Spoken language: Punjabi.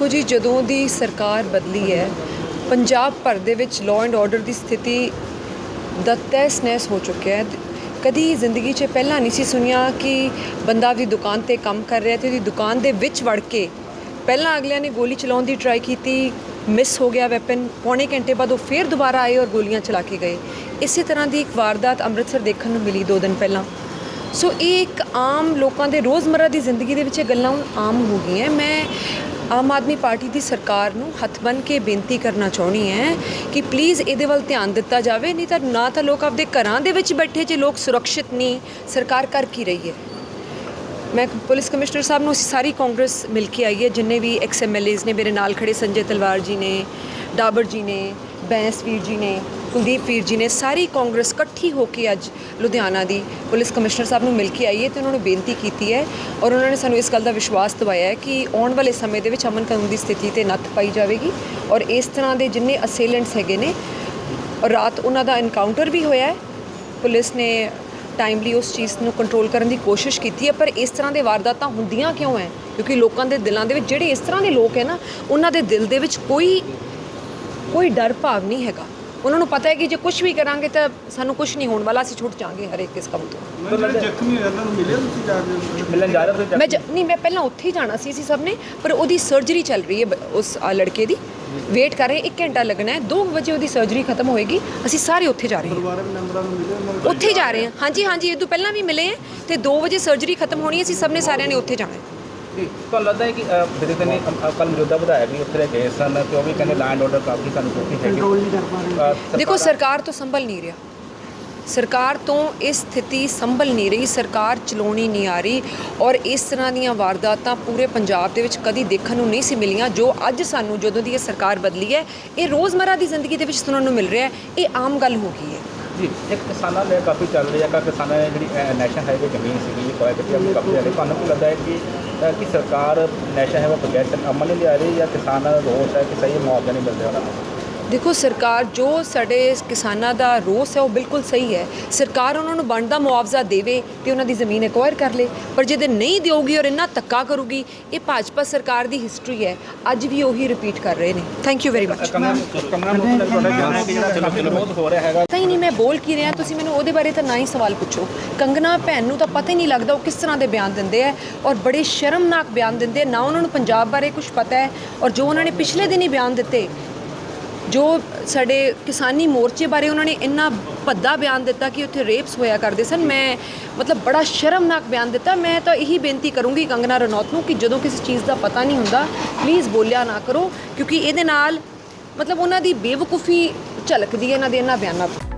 ਦੇਖੋ ਜੀ, ਜਦੋਂ ਦੀ ਸਰਕਾਰ ਬਦਲੀ ਹੈ, ਪੰਜਾਬ ਭਰ ਦੇ ਵਿੱਚ ਲਾਅ ਐਂਡ ਆਰਡਰ ਦੀ ਸਥਿਤੀ ਦਾ ਤਹਿਸ ਨਹਿਸ ਹੋ ਚੁੱਕਿਆ ਹੈ। ਕਦੀ ਜ਼ਿੰਦਗੀ 'ਚ ਪਹਿਲਾਂ ਨਹੀਂ ਸੀ ਸੁਣਿਆ ਕਿ ਬੰਦਾ ਵੀ ਦੁਕਾਨ ਤੇ ਕੰਮ ਕਰ ਰਿਹਾ ਤੇ ਉਹਦੀ ਦੁਕਾਨ ਦੇ ਵਿੱਚ ਵੜ ਕੇ ਪਹਿਲਾਂ ਅਗਲਿਆਂ ਨੇ ਗੋਲੀ ਚਲਾਉਣ ਦੀ ਟਰਾਈ ਕੀਤੀ ਮਿਸ ਹੋ ਗਿਆ ਵੈਪਨ ਪੌਣੇ ਘੰਟੇ ਬਾਅਦ ਉਹ ਫੇਰ ਦੁਬਾਰਾ ਆਏ ਔਰ ਗੋਲੀਆਂ ਚਲਾ ਕੇ ਗਏ। ਇਸੇ ਤਰ੍ਹਾਂ ਦੀ ਇੱਕ ਵਾਰਦਾਤ ਅੰਮ੍ਰਿਤਸਰ ਦੇਖਣ ਨੂੰ ਮਿਲੀ 2 ਦਿਨ ਪਹਿਲਾਂ। ਸੋ ਇਹ ਇੱਕ ਆਮ ਲੋਕਾਂ ਦੇ ਰੋਜ਼ਮਰਰਾ ਦੀ ਜ਼ਿੰਦਗੀ ਦੇ ਵਿੱਚ ਇਹ ਗੱਲਾਂ ਹੁਣ ਆਮ ਹੋ ਗਈਆਂ। ਮੈਂ ਆਮ ਆਦਮੀ ਪਾਰਟੀ ਦੀ ਸਰਕਾਰ ਨੂੰ ਹੱਥ ਬੰਨ੍ਹ ਕੇ ਬੇਨਤੀ ਕਰਨਾ ਚਾਹੁੰਦੀ ਹੈ ਕਿ ਪਲੀਜ਼ ਇਹਦੇ ਵੱਲ ਧਿਆਨ ਦਿੱਤਾ ਜਾਵੇ, ਨਹੀਂ ਤਾਂ ਨਾ ਤਾਂ ਲੋਕ ਆਪਦੇ ਘਰਾਂ ਦੇ ਵਿੱਚ ਬੈਠੇ ਜੇ ਲੋਕ ਸੁਰੱਖਿਅਤ ਨਹੀਂ ਸਰਕਾਰ ਕਰ ਕੀ ਰਹੀ ਹੈ? ਮੈਂ ਪੁਲਿਸ ਕਮਿਸ਼ਨਰ ਸਾਹਿਬ ਨੂੰ ਸਾਰੀ ਕਾਂਗਰਸ ਮਿਲ ਕੇ ਆਈ ਹੈ, ਜਿੰਨੇ ਵੀ ਐਕਸ ਐਮਐਲਏਜ਼ ਨੇ ਮੇਰੇ ਨਾਲ ਖੜੇ, ਸੰਜੇ ਤਲਵਾਰ ਜੀ ਨੇ, ਡਾਬਰ ਜੀ ਨੇ ਬੈਂਸਵੀਰ ਜੀ ਨੇ ਕੁਲਦੀਪ ਵੀਰ ਜੀ ਨੇ ਸਾਰੀ ਕਾਂਗਰਸ ਇਕੱਠੀ ਹੋ ਕੇ ਅੱਜ ਲੁਧਿਆਣਾ ਦੀ ਪੁਲਿਸ ਕਮਿਸ਼ਨਰ ਸਾਹਿਬ ਨੂੰ ਮਿਲ ਕੇ ਆਈ ਹੈ ਤੇ ਉਹਨਾਂ ਨੂੰ ਬੇਨਤੀ ਕੀਤੀ ਹੈ ਔਰ ਉਹਨਾਂ ਨੇ ਸਾਨੂੰ ਇਸ ਗੱਲ ਦਾ ਵਿਸ਼ਵਾਸ ਦਿਵਾਇਆ ਹੈ ਕਿ ਆਉਣ ਵਾਲੇ ਸਮੇਂ ਦੇ ਵਿੱਚ ਅਮਨ ਕਾਨੂੰਨ ਦੀ ਸਥਿਤੀ ਤੇ ਨੱਥ ਪਾਈ ਜਾਵੇਗੀ ਔਰ ਇਸ ਤਰ੍ਹਾਂ ਦੇ ਜਿੰਨੇ ਅਸੇਲੈਂਟਸ ਹੈਗੇ ਨੇ ਔਰ ਰਾਤ ਉਹਨਾਂ ਦਾ ਐਨਕਾਊਂਟਰ ਵੀ ਹੋਇਆ ਹੈ। ਪੁਲਿਸ ਨੇ ਟਾਈਮਲੀ ਉਸ ਚੀਜ਼ ਨੂੰ ਕੰਟਰੋਲ ਕਰਨ ਦੀ ਕੋਸ਼ਿਸ਼ ਕੀਤੀ ਹੈ, ਪਰ ਇਸ ਤਰ੍ਹਾਂ ਦੇ ਵਾਰਦਾਤਾਂ ਹੁੰਦੀਆਂ ਕਿਉਂ ਹੈ? ਕਿਉਂਕਿ ਲੋਕਾਂ ਦੇ ਦਿਲਾਂ ਦੇ ਵਿੱਚ ਜਿਹੜੇ ਇਸ ਤਰ੍ਹਾਂ ਦੇ ਲੋਕ ਹੈ ਨਾ, ਉਹਨਾਂ ਦੇ ਦਿਲ ਦੇ ਵਿੱਚ ਕੋਈ ਕੋਈ ਡਰ ਭਾਵ ਨਹੀਂ ਹੈਗਾ। ਉਹਨਾਂ ਨੂੰ ਪਤਾ ਹੈ ਕਿ ਜੇ ਕੁਝ ਵੀ ਕਰਾਂਗੇ ਤਾਂ ਸਾਨੂੰ ਕੁਝ ਨਹੀਂ ਹੋਣ ਵਾਲਾ ਅਸੀਂ ਛੁੱਟ ਜਾਾਂਗੇ ਹਰੇਕ ਇਸ ਕੰਮ ਤੋਂ। ਮੈਂ ਜਿਹੜੇ ਜ਼ਖਮੀ ਹੋਏ ਉਹਨਾਂ ਨੂੰ ਮਿਲੇ ਤੁਸੀਂ ਜਾ ਕੇ? ਮਿਲਣ ਜਾ ਰਹੇ ਮੈਂ ਜ- ਨਹੀਂ ਮੈਂ ਪਹਿਲਾਂ ਉੱਥੇ ਹੀ ਜਾਣਾ ਸੀ ਅਸੀਂ ਸਭ ਨੇ ਪਰ ਉਹਦੀ ਸਰਜਰੀ ਚੱਲ ਰਹੀ ਹੈ ਉਸ ਲੜਕੇ ਦੀ। ਵੇਟ ਕਰ ਰਹੇ 1 ਘੰਟਾ ਲੱਗਣਾ ਹੈ 2 ਵਜੇ ਉਹਦੀ ਸਰਜਰੀ ਖਤਮ ਹੋਏਗੀ ਅਸੀਂ ਸਾਰੇ ਉੱਥੇ ਜਾ ਰਹੇ ਹਾਂ। ਪਰਿਵਾਰਕ ਮੈਂਬਰਾਂ ਨੂੰ ਮਿਲੇ ਉਹਨਾਂ ਨੂੰ ਉੱਥੇ ਹੀ ਜਾ ਰਹੇ ਹਾਂ। ਹਾਂਜੀ ਹਾਂਜੀ ਇਹ ਤੋਂ ਪਹਿਲਾਂ ਵੀ ਮਿਲੇ ਹੈ ਤੇ 2 ਵਜੇ ਸਰਜਰੀ ਖਤਮ ਹੋਣੀ ਹੈ ਅਸੀਂ ਸਭ ਨੇ ਸਾਰਿਆਂ ਨੇ ਉੱਥੇ ਜਾਣਾ ਹੈ। ਜੀ ਤੁਹਾਨੂੰ ਲੱਗਦਾ ਹੈ ਕਿ ਤੇ ਨੇ ਕੱਲ ਮੌਜੂਦਾ ਵਿਧਾਇਕ ਵੀ ਉੱਥੇ ਗਏ ਸਨ ਤੇ ਉਹ ਵੀ ਕਹਿੰਦੇ ਲੈਂਡ ਆਰਡਰ ਕਾਫੀ ਸਾਨੂੰ ਕੋਠੀ ਹੈਗੀ। ਕੰਟਰੋਲ ਨਹੀਂ ਕਰ ਪਾ ਰਹੇ। ਅ, ਦੇਖੋ ਸਰਕਾਰਾਂ- ਤੋਂ ਸੰਭਲ ਨਹੀਂ ਰਿਹਾ। ਸਰਕਾਰ ਤੋਂ ਇਹ ਸਥਿਤੀ ਸੰਭਲ ਨਹੀਂ ਰਹੀ ਸਰਕਾਰ ਚਲਾਉਣੀ ਨਹੀਂ ਆ ਰਹੀ ਔਰ ਇਸ ਤਰ੍ਹਾਂ ਦੀਆਂ ਵਾਰਦਾਤਾਂ ਪੂਰੇ ਪੰਜਾਬ ਦੇ ਵਿੱਚ ਕਦੀ ਦੇਖਣ ਨੂੰ ਨਹੀਂ ਸੀ ਮਿਲੀਆਂ ਜੋ ਅੱਜ ਸਾਨੂੰ ਜਦੋਂ ਦੀ ਇਹ ਸਰਕਾਰ ਬਦਲੀ ਹੈ ਇਹ ਰੋਜ਼ਮਰਰਾ ਦੀ ਜ਼ਿੰਦਗੀ ਦੇ ਵਿੱਚ ਸੁਣਨ ਨੂੰ ਮਿਲ ਰਿਹਾ ਹੈ ਇਹ ਆਮ ਗੱਲ ਹੋ ਗਈ ਹੈ। ਜੀ ਇੱਕ ਕਿਸਾਨਾਂ ਦੇ ਕਾਫੀ ਚੱਲ ਰਹੀ ਹੈ ਕਿ ਕਿਸਾਨਾਂ ਨੇ ਜਿਹੜੀ ਨੈਸ਼ਨਲ ਹਾਈਵੇ ਜ਼ਮੀਨ ਸੀਗੀ ਕੋਇਆ ਕੀਤੀ ਆਪਣੀ ਕਬਜ਼ੇ ਵਾਲੀ ਤੁਹਾਨੂੰ ਕੀ ਲੱਗਦਾ ਹੈ ਕਿ ਅ, ਕਿ ਸਰਕਾਰ ਨੈਸ਼ਨਲ ਹਾਈਵੇ ਪ੍ਰੋਜੈਕਟ ਅਮਲ ਨਹੀਂ ਲਿਆ ਰਹੀ ਜਾਂ ਕਿਸਾਨਾਂ ਦਾ ਰੋਸ ਹੈ ਕਿ ਸਹੀ ਮੁਆਵਜ਼ਾ ਨਹੀਂ ਮਿਲ ਰਿਹਾ ਉਹਨਾਂ ਨੂੰ? ਦੇਖੋ ਸਰਕਾਰ ਜੋ ਸਾਡੇ ਕਿਸਾਨਾਂ ਦਾ ਰੋਸ ਹੈ ਉਹ ਬਿਲਕੁਲ ਸਹੀ ਹੈ। ਸਰਕਾਰ ਉਹਨਾਂ ਨੂੰ ਬਣਦਾ ਮੁਆਵਜ਼ਾ ਦੇਵੇ ਤੇ ਉਹਨਾਂ ਦੀ ਜ਼ਮੀਨ ਐਕਵਾਇਰ ਕਰ ਲੇ। ਪਰ ਜੇ ਨਹੀਂ ਦਿਓਗੀ ਔਰ ਇੰਨਾ ਧੱਕਾ ਕਰੂਗੀ ਇਹ ਭਾਜਪਾ ਸਰਕਾਰ ਦੀ ਹਿਸਟਰੀ ਹੈ। ਅੱਜ ਵੀ ਉਹੀ ਰਿਪੀਟ ਕਰ ਰਹੇ ਨੇ। ਥੈਂਕ ਯੂ ਵੈਰੀ ਮਚ ਕਹਿਣਾ ਹੈ ਨਹੀਂ ਮੈਂ ਬੋਲ ਕੀ ਰਿਹਾ ਤੁਸੀਂ ਮੈਨੂੰ ਉਹਦੇ ਬਾਰੇ ਤਾਂ ਨਾ ਹੀ ਸਵਾਲ ਪੁੱਛੋ। ਕੰਗਨਾ ਭੈਣ ਨੂੰ ਤਾਂ ਪਤਾ ਹੀ ਨਹੀਂ ਲੱਗਦਾ ਉਹ ਕਿਸ ਤਰ੍ਹਾਂ ਦੇ ਬਿਆਨ ਦਿੰਦੇ ਆ ਔਰ ਬੜੇ ਸ਼ਰਮਨਾਕ ਬਿਆਨ ਦਿੰਦੇ ਆ। ਨਾ ਉਹਨਾਂ ਨੂੰ ਪੰਜਾਬ ਬਾਰੇ ਕੁਝ ਪਤਾ ਹੈ ਔਰ ਜੋ ਉਹਨਾਂ ਨੇ ਪਿਛਲੇ ਦਿਨ ਹੀ ਬਿਆਨ ਦਿੱਤੇ ਜੋ ਸਾਡੇ ਕਿਸਾਨੀ ਮੋਰਚੇ ਬਾਰੇ ਉਹਨਾਂ ਨੇ ਇੰਨਾ ਭੱਦਾ ਬਿਆਨ ਦਿੱਤਾ ਕਿ ਉੱਥੇ ਰੇਪਸ ਹੋਇਆ ਕਰਦੇ ਸਨ, ਮੈਂ ਮਤਲਬ ਬੜਾ ਸ਼ਰਮਨਾਕ ਬਿਆਨ ਦਿੱਤਾ। ਮੈਂ ਤਾਂ ਇਹੀ ਬੇਨਤੀ ਕਰੂੰਗੀ ਕੰਗਨਾ ਰਣੌਤ ਨੂੰ ਕਿ ਜਦੋਂ ਕਿਸੇ ਚੀਜ਼ ਦਾ ਪਤਾ ਨਹੀਂ ਹੁੰਦਾ ਪਲੀਜ਼ ਬੋਲਿਆ ਨਾ ਕਰੋ, ਕਿਉਂਕਿ ਇਹਦੇ ਨਾਲ ਮਤਲਬ ਉਹਨਾਂ ਦੀ ਬੇਵਕੂਫੀ ਝਲਕਦੀ ਹੈ, ਇਹਨਾਂ ਦੇ ਇਹਨਾਂ ਬਿਆਨਾਂ ਤੋਂ।